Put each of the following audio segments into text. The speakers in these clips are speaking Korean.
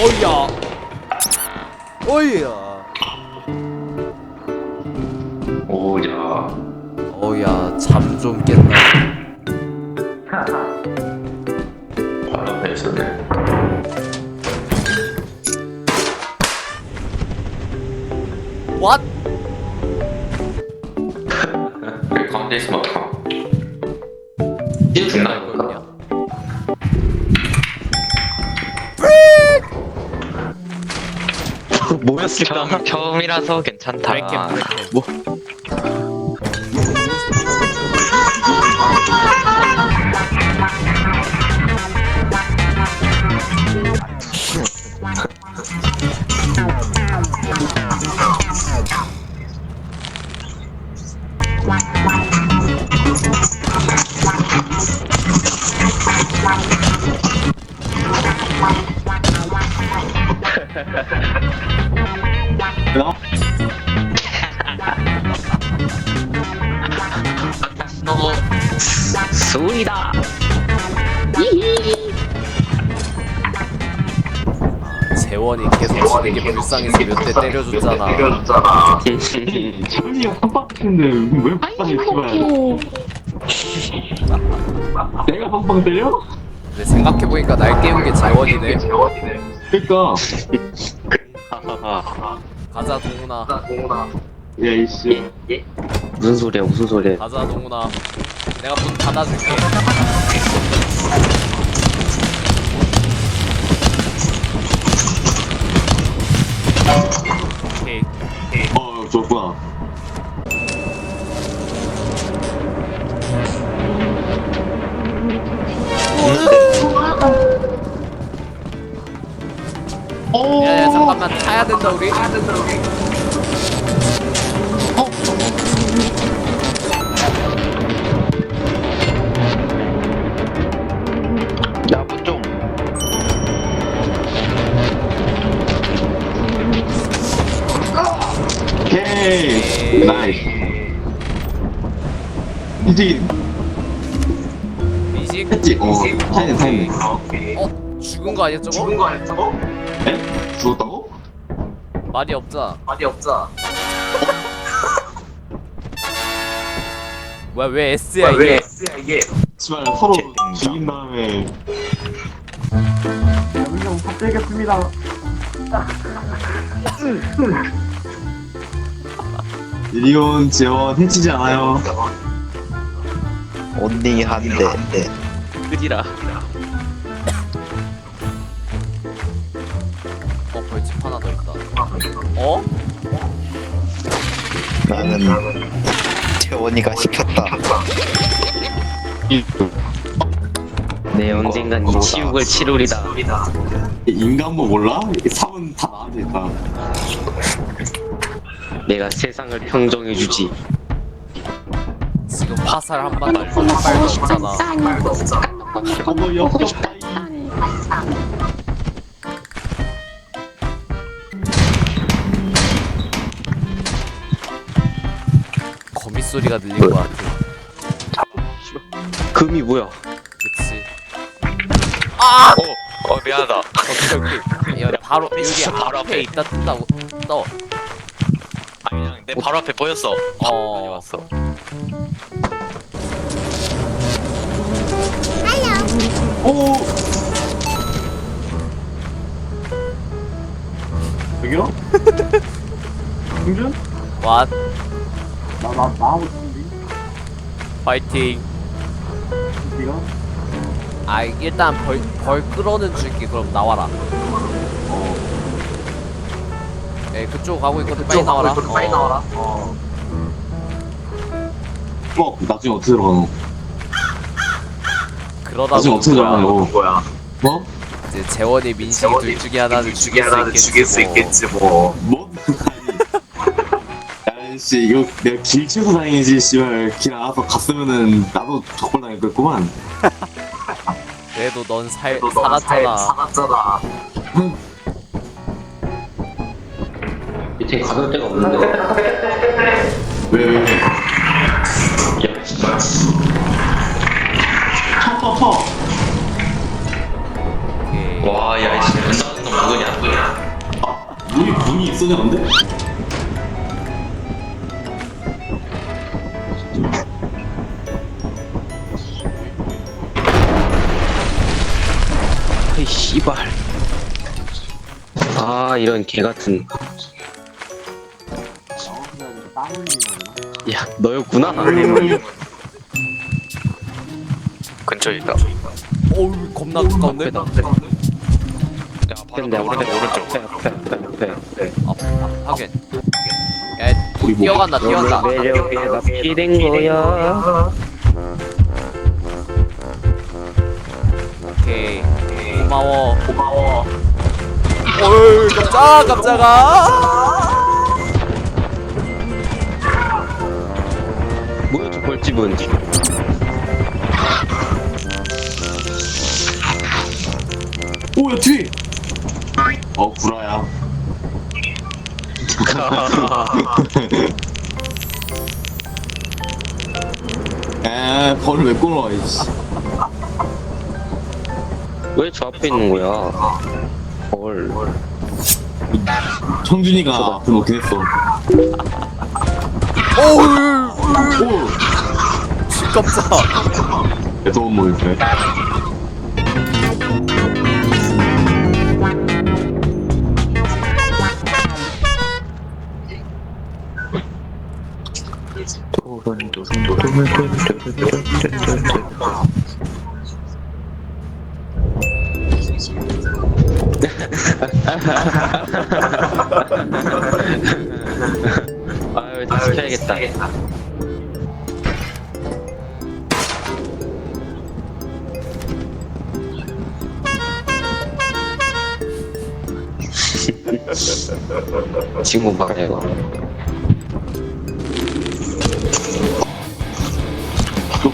어이야. 어이야. 오야. 어이야 잠 좀 깼나 바로 앞에 있었네. 왓? 왜 가운데 있으면 죽나? 뭐였을까? 처음, 처음이라서 괜찮다. 브레이켄 뭐 재원이 계속 지는 게 불쌍해서 몇 대 때려줬잖아. 철리가 빵빵치는데 왜 빵빵해 씨발. 내가 빵빵 때려? 근데 생각해보니까 날 깨운 게 재원이네. 그니까. 가자 동훈아. 야 이씨. 무슨 소리야 무슨 소리야. 가자 동훈아. 내가 문 닫아줄게 야 야 잠깐만. 타야 된다 우리. 나무 좀. 오케이. 나이스. 이제 했지? 어. 타이네. 타이네 어? 죽은 거 아니야 저거? 에? 죽었다고? 말이 없자 말이 없자 뭐야 왜 S야 이게? 씨발 서로 죽인 다음에 리온 재원 해치지 않아요. 언니 한 대 끄지라. 어 벌집 하나 더 있다 어? 나는 재원이가 시켰다 내 언젠간 이 치욕을 치르리다 인간뭐 몰라? 사문 다 나한테 있다 내가 세상을 평정해주지 지금 화살 한방 날고 한 발도 없잖아 어머 역겹다 거미 소리가 들린 거 같아 금이 뭐야 그치 어, 어 미안하다. 오케이 오케이 야 바로 여기 바로 앞에 앞에. 있다 뜬다고 떠아 그냥 내 바로 앞에 보였어. 어. 왔어. 오. 저기요? 승준? 왓? 나 나 나하고 싶은데. 파이팅. 네가? 아 일단 벌, 벌 끌어는 줄게. 그럼 나와라. 어. 예 그쪽 가고 있거든. 빨리 나와라. 빨리 나와라. 어. 어 나중에 어떻게 들어가노? 그러다 어떻게 보니까 들어가노? 뭐야? 뭐? 이제 재원이 민식이 둘 중에 하나는 죽일 수 있겠지, 뭐. 뭐? 아니 야씨 이거 내가 길 치고 다니지 씨발 길 알아서 갔으면은 나도 당할 거구만 그래도 넌 살, 살았잖아 밑에 가볼 데가 없는데 왜 왜? 왜? 야 진짜 오케이 와, 야, 이씨, 문 닫는 거 누구냐? 쏘냐 근데? 이 씨발. 아 이런 개 같은. 야 너였구나. 근처에 있다. 어우 겁나 가까운데? 야, 바로 근데 앞에 오른쪽. 앞에 앞에 앞에 앞에. 아, 아, 하긴 야 우리 뭐 뛰어간다 뛰어간다 매력에 납치된 거야. 오케이 고마워 고마워 어이 깜짝 깜짝아 뭐야 저 벌집은? 오야 뒤에 어 구라야. 에 벌을 왜 끊어 이씨. 왜 저 앞에 있는 거야? 헐. 청준이가 앞에 놓긴 했어. 어우 오! 깜짝 무서운 모임이 아유 다 지켜야겠다. 친구 봐요.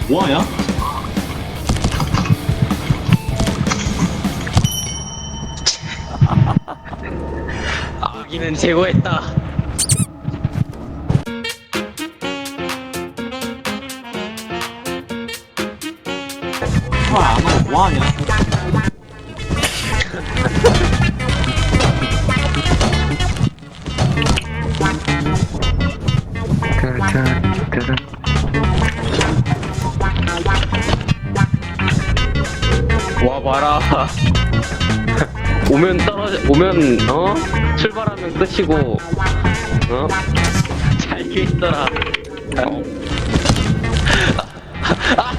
뭐하냐? 아기는 제거했다. 아, 안 하고 뭐하냐? 와 봐라. 오면 떨어져 오면 어 출발하면 끝이고 어 잘게 있더라. 아